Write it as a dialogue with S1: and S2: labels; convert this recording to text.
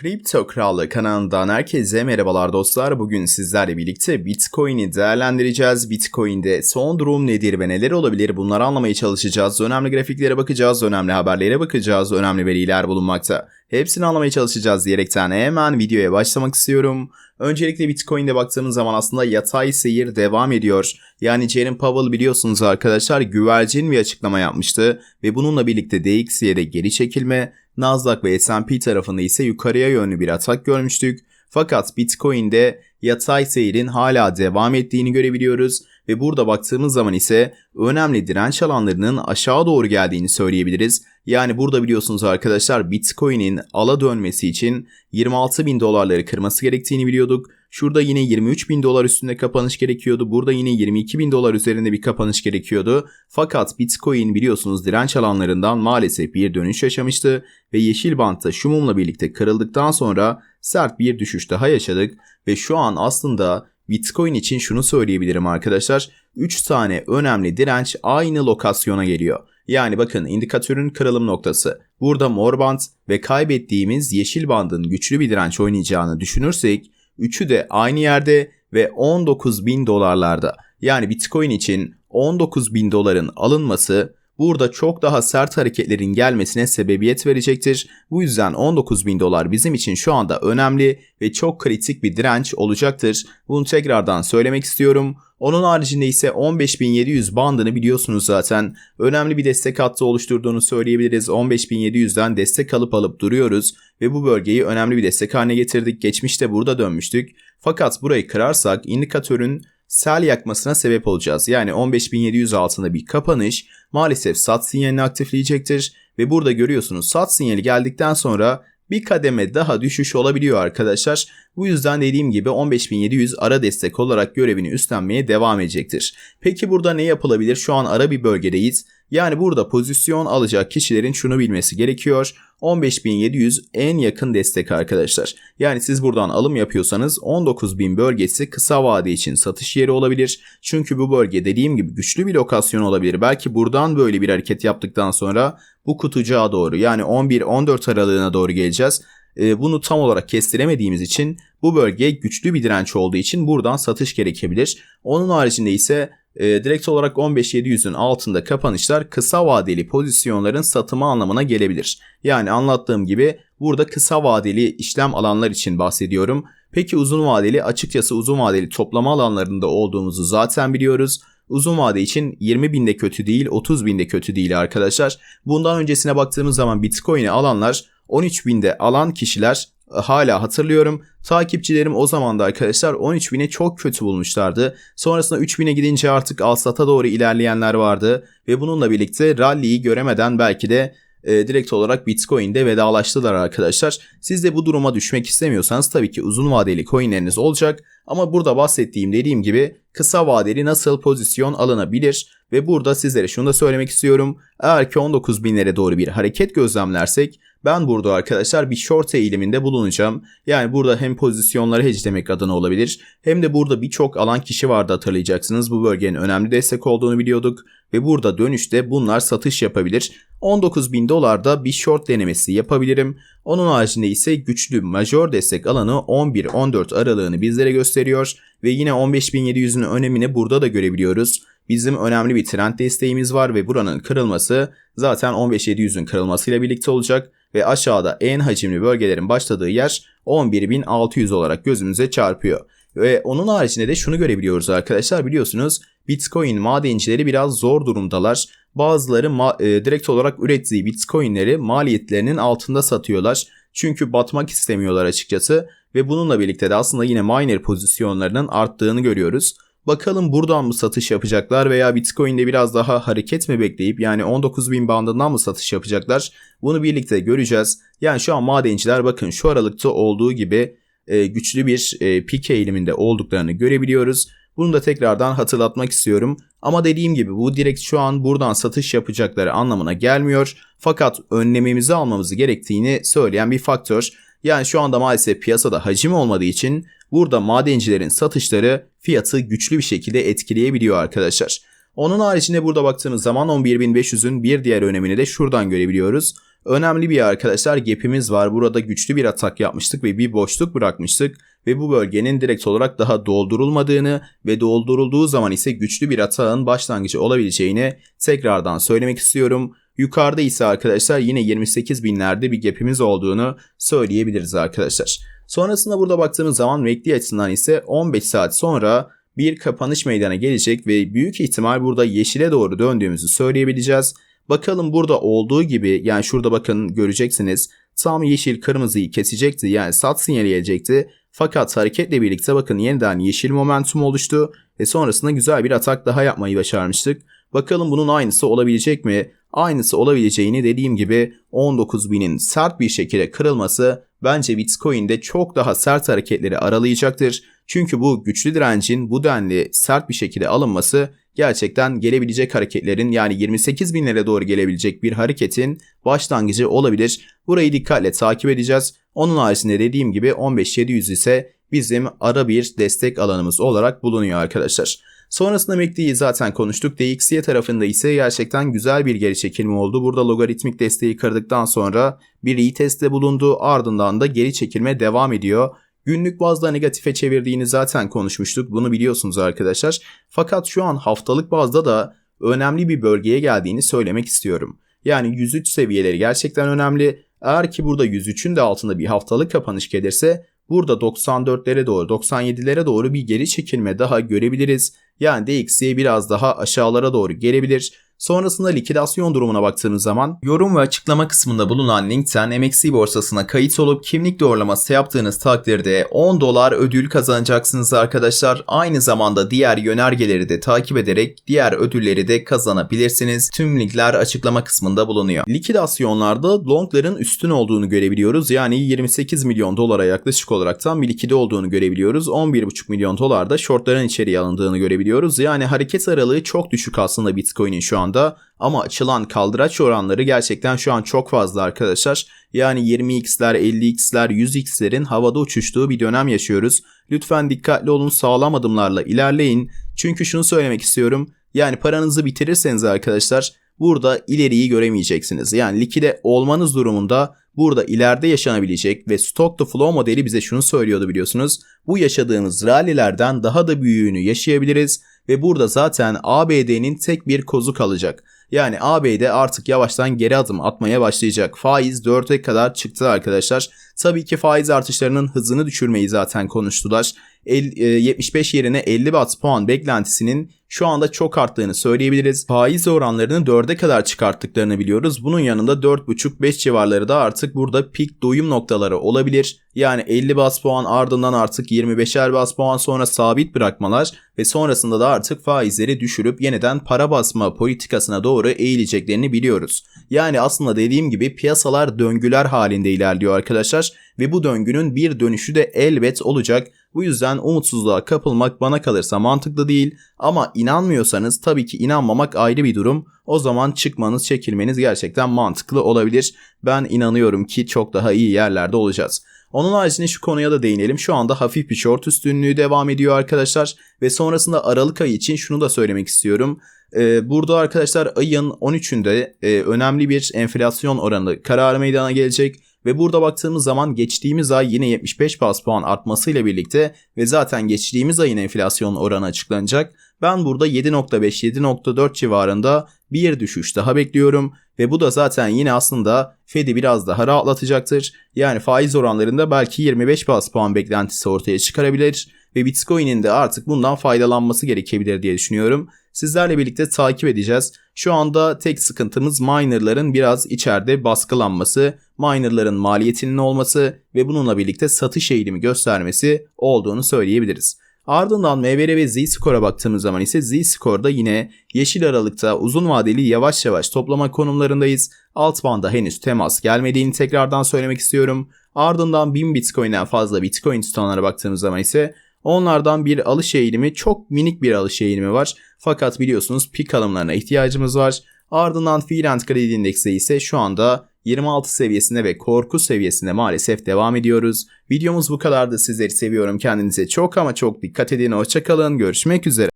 S1: Kripto Krallığı kanalından herkese merhabalar dostlar. Bugün sizlerle birlikte Bitcoin'i değerlendireceğiz. Bitcoin'de son durum nedir ve neler olabilir bunları anlamaya çalışacağız. Önemli grafiklere bakacağız, önemli haberlere bakacağız, önemli veriler bulunmakta. Hepsini anlamaya çalışacağız diyerekten hemen videoya başlamak istiyorum. Öncelikle Bitcoin'de baktığımız zaman aslında yatay seyir devam ediyor. Yani Jerome Powell biliyorsunuz arkadaşlar güvercin bir açıklama yapmıştı ve bununla birlikte DXY'de geri çekilme, Nasdaq ve S&P tarafında ise yukarıya yönlü bir atak görmüştük. Fakat Bitcoin'de yatay seyrin hala devam ettiğini görebiliyoruz ve burada baktığımız zaman ise önemli direnç alanlarının aşağı doğru geldiğini söyleyebiliriz. Yani burada biliyorsunuz arkadaşlar Bitcoin'in ala dönmesi için 26 bin dolarları kırması gerektiğini biliyorduk. Şurada yine 23 bin dolar üstünde kapanış gerekiyordu. Burada yine 22 bin dolar üzerinde bir kapanış gerekiyordu. Fakat Bitcoin biliyorsunuz direnç alanlarından maalesef bir dönüş yaşamıştı. Ve yeşil bantta şu mumla birlikte kırıldıktan sonra sert bir düşüş daha yaşadık. Ve şu an aslında Bitcoin için şunu söyleyebilirim arkadaşlar. 3 tane önemli direnç aynı lokasyona geliyor. Yani bakın indikatörün kırılım noktası. Burada mor band ve kaybettiğimiz yeşil bandın güçlü bir direnç oynayacağını düşünürsek üçü de aynı yerde ve 19 bin dolarlarda. Yani Bitcoin için 19 bin doların alınması burada çok daha sert hareketlerin gelmesine sebebiyet verecektir. Bu yüzden 19 bin dolar bizim için şu anda önemli ve çok kritik bir direnç olacaktır. Bunu tekrardan söylemek istiyorum. Onun haricinde ise 15.700 bandını biliyorsunuz zaten. Önemli bir destek hattı oluşturduğunu söyleyebiliriz. 15.700'den destek alıp alıp duruyoruz ve bu bölgeyi önemli bir destek haline getirdik. Geçmişte burada dönmüştük. Fakat burayı kırarsak indikatörün sel yakmasına sebep olacağız. Yani 15.700 altında bir kapanış maalesef sat sinyalini aktifleyecektir ve burada görüyorsunuz sat sinyali geldikten sonra bir kademe daha düşüş olabiliyor arkadaşlar. Bu yüzden dediğim gibi 15.700 ara destek olarak görevini üstlenmeye devam edecektir. Peki burada ne yapılabilir? Şu an ara bir bölgedeyiz. Yani burada pozisyon alacak kişilerin şunu bilmesi gerekiyor. 15.700 en yakın destek arkadaşlar. Yani siz buradan alım yapıyorsanız 19.000 bölgesi kısa vade için satış yeri olabilir. Çünkü bu bölge dediğim gibi güçlü bir lokasyon olabilir. Belki buradan böyle bir hareket yaptıktan sonra bu kutucuğa doğru yani 11-14 aralığına doğru geleceğiz. Ee, bunu tam olarak kestiremediğimiz için bu bölge güçlü bir direnç olduğu için buradan satış gerekebilir. Onun haricinde ise e, direkt olarak 15.700'ün altında kapanışlar kısa vadeli pozisyonların satımı anlamına gelebilir. Yani anlattığım gibi burada kısa vadeli işlem alanlar için bahsediyorum. Peki uzun vadeli açıkçası uzun vadeli toplama alanlarında olduğumuzu zaten biliyoruz. Uzun vade için 20 binde kötü değil 30 binde kötü değil arkadaşlar. Bundan öncesine baktığımız zaman Bitcoin'i alanlar 13 binde alan kişiler hala hatırlıyorum. Takipçilerim o zaman da arkadaşlar 13.000'e çok kötü bulmuşlardı. Sonrasında 3.000'e gidince artık alsata doğru ilerleyenler vardı. Ve bununla birlikte rally'yi göremeden belki de e, direkt olarak Bitcoin'de vedalaştılar arkadaşlar. Siz de bu duruma düşmek istemiyorsanız tabii ki uzun vadeli coinleriniz olacak. Ama burada bahsettiğim dediğim gibi kısa vadeli nasıl pozisyon alınabilir? Ve burada sizlere şunu da söylemek istiyorum. Eğer ki 19 binlere doğru bir hareket gözlemlersek ben burada arkadaşlar bir short eğiliminde bulunacağım. Yani burada hem pozisyonları hedge'lemek adına olabilir hem de burada birçok alan kişi vardı hatırlayacaksınız. Bu bölgenin önemli destek olduğunu biliyorduk ve burada dönüşte bunlar satış yapabilir. 19 bin dolarda bir short denemesi yapabilirim. Onun haricinde ise güçlü major destek alanı 11-14 aralığını bizlere gösteriyor ve yine 15.700'ün önemini burada da görebiliyoruz. Bizim önemli bir trend desteğimiz var ve buranın kırılması zaten 15.700'ün kırılmasıyla birlikte olacak ve aşağıda en hacimli bölgelerin başladığı yer 11.600 olarak gözümüze çarpıyor. Ve onun haricinde de şunu görebiliyoruz arkadaşlar biliyorsunuz Bitcoin madencileri biraz zor durumdalar. Bazıları ma- e, direkt olarak ürettiği Bitcoin'leri maliyetlerinin altında satıyorlar. Çünkü batmak istemiyorlar açıkçası ve bununla birlikte de aslında yine miner pozisyonlarının arttığını görüyoruz. Bakalım buradan mı satış yapacaklar veya Bitcoin'de biraz daha hareket mi bekleyip yani 19.000 bandından mı satış yapacaklar? Bunu birlikte göreceğiz. Yani şu an madenciler bakın şu aralıkta olduğu gibi e, güçlü bir e, pik eğiliminde olduklarını görebiliyoruz. Bunu da tekrardan hatırlatmak istiyorum. Ama dediğim gibi bu direkt şu an buradan satış yapacakları anlamına gelmiyor. Fakat önlememizi almamızı gerektiğini söyleyen bir faktör. Yani şu anda maalesef piyasada hacim olmadığı için burada madencilerin satışları fiyatı güçlü bir şekilde etkileyebiliyor arkadaşlar. Onun haricinde burada baktığımız zaman 11.500'ün bir diğer önemini de şuradan görebiliyoruz. Önemli bir arkadaşlar gap'imiz var. Burada güçlü bir atak yapmıştık ve bir boşluk bırakmıştık ve bu bölgenin direkt olarak daha doldurulmadığını ve doldurulduğu zaman ise güçlü bir atağın başlangıcı olabileceğini tekrardan söylemek istiyorum. Yukarıda ise arkadaşlar yine 28 binlerde bir gap'imiz olduğunu söyleyebiliriz arkadaşlar. Sonrasında burada baktığımız zaman MACD açısından ise 15 saat sonra bir kapanış meydana gelecek ve büyük ihtimal burada yeşile doğru döndüğümüzü söyleyebileceğiz. Bakalım burada olduğu gibi yani şurada bakın göreceksiniz tam yeşil kırmızıyı kesecekti yani sat sinyali gelecekti. Fakat hareketle birlikte bakın yeniden yeşil momentum oluştu ve sonrasında güzel bir atak daha yapmayı başarmıştık. Bakalım bunun aynısı olabilecek mi? Aynısı olabileceğini dediğim gibi 19.000'in sert bir şekilde kırılması bence Bitcoin'de çok daha sert hareketleri aralayacaktır. Çünkü bu güçlü direncin bu denli sert bir şekilde alınması gerçekten gelebilecek hareketlerin yani 28 binlere doğru gelebilecek bir hareketin başlangıcı olabilir. Burayı dikkatle takip edeceğiz. Onun haricinde dediğim gibi 15700 ise bizim ara bir destek alanımız olarak bulunuyor arkadaşlar. Sonrasında MACD'yi zaten konuştuk. DXY tarafında ise gerçekten güzel bir geri çekilme oldu. Burada logaritmik desteği kırdıktan sonra bir retestte bulundu. Ardından da geri çekilme devam ediyor. Günlük bazda negatife çevirdiğini zaten konuşmuştuk. Bunu biliyorsunuz arkadaşlar. Fakat şu an haftalık bazda da önemli bir bölgeye geldiğini söylemek istiyorum. Yani 103 seviyeleri gerçekten önemli. Eğer ki burada 103'ün de altında bir haftalık kapanış gelirse burada 94'lere doğru 97'lere doğru bir geri çekilme daha görebiliriz. Yani DXY biraz daha aşağılara doğru gelebilir. Sonrasında likidasyon durumuna baktığımız zaman yorum ve açıklama kısmında bulunan linkten MXC borsasına kayıt olup kimlik doğrulaması yaptığınız takdirde 10 dolar ödül kazanacaksınız arkadaşlar. Aynı zamanda diğer yönergeleri de takip ederek diğer ödülleri de kazanabilirsiniz. Tüm linkler açıklama kısmında bulunuyor. Likidasyonlarda longların üstün olduğunu görebiliyoruz. Yani 28 milyon dolara yaklaşık olarak tam bir likide olduğunu görebiliyoruz. 11,5 milyon dolar da shortların içeriye alındığını görebiliyoruz. Yani hareket aralığı çok düşük aslında Bitcoin'in şu anda ama açılan kaldıraç oranları gerçekten şu an çok fazla arkadaşlar. Yani 20x'ler, 50x'ler, 100x'lerin havada uçuştuğu bir dönem yaşıyoruz. Lütfen dikkatli olun, sağlam adımlarla ilerleyin. Çünkü şunu söylemek istiyorum. Yani paranızı bitirirseniz arkadaşlar burada ileriyi göremeyeceksiniz. Yani likide olmanız durumunda burada ileride yaşanabilecek ve stock to flow modeli bize şunu söylüyordu biliyorsunuz. Bu yaşadığımız rallilerden daha da büyüğünü yaşayabiliriz ve burada zaten ABD'nin tek bir kozu kalacak. Yani ABD artık yavaştan geri adım atmaya başlayacak. Faiz 4'e kadar çıktı arkadaşlar. Tabii ki faiz artışlarının hızını düşürmeyi zaten konuştular. El, e, 75 yerine 50 bas puan beklentisinin şu anda çok arttığını söyleyebiliriz. Faiz oranlarını 4'e kadar çıkarttıklarını biliyoruz. Bunun yanında 4,5-5 civarları da artık burada pik doyum noktaları olabilir. Yani 50 bas puan ardından artık 25'er bas puan sonra sabit bırakmalar ve sonrasında da artık faizleri düşürüp yeniden para basma politikasına doğru eğileceklerini biliyoruz. Yani aslında dediğim gibi piyasalar döngüler halinde ilerliyor arkadaşlar ve bu döngünün bir dönüşü de elbet olacak. Bu yüzden umutsuzluğa kapılmak bana kalırsa mantıklı değil ama inanmıyorsanız tabii ki inanmamak ayrı bir durum. O zaman çıkmanız, çekilmeniz gerçekten mantıklı olabilir. Ben inanıyorum ki çok daha iyi yerlerde olacağız. Onun haricinde şu konuya da değinelim. Şu anda hafif bir short üstünlüğü devam ediyor arkadaşlar. Ve sonrasında Aralık ayı için şunu da söylemek istiyorum. Ee, burada arkadaşlar ayın 13'ünde e, önemli bir enflasyon oranı kararı meydana gelecek. Ve burada baktığımız zaman geçtiğimiz ay yine 75 bas puan artmasıyla birlikte ve zaten geçtiğimiz ayın enflasyon oranı açıklanacak. Ben burada 7.5-7.4 civarında bir düşüş daha bekliyorum ve bu da zaten yine aslında Fed'i biraz daha rahatlatacaktır. Yani faiz oranlarında belki 25 bas puan beklentisi ortaya çıkarabilir ve Bitcoin'in de artık bundan faydalanması gerekebilir diye düşünüyorum. Sizlerle birlikte takip edeceğiz. Şu anda tek sıkıntımız minerların biraz içeride baskılanması, minerların maliyetinin olması ve bununla birlikte satış eğilimi göstermesi olduğunu söyleyebiliriz. Ardından MVR ve Z-Score'a baktığımız zaman ise Z-Score'da yine yeşil aralıkta uzun vadeli yavaş yavaş toplama konumlarındayız. Alt banda henüz temas gelmediğini tekrardan söylemek istiyorum. Ardından 1000 Bitcoin'den fazla Bitcoin tutanlara baktığımız zaman ise Onlardan bir alış eğilimi çok minik bir alış eğilimi var. Fakat biliyorsunuz pik alımlarına ihtiyacımız var. Ardından Fear and Greed Index'e ise şu anda 26 seviyesinde ve korku seviyesinde maalesef devam ediyoruz. Videomuz bu kadardı. Sizleri seviyorum. Kendinize çok ama çok dikkat edin. Hoşçakalın. Görüşmek üzere.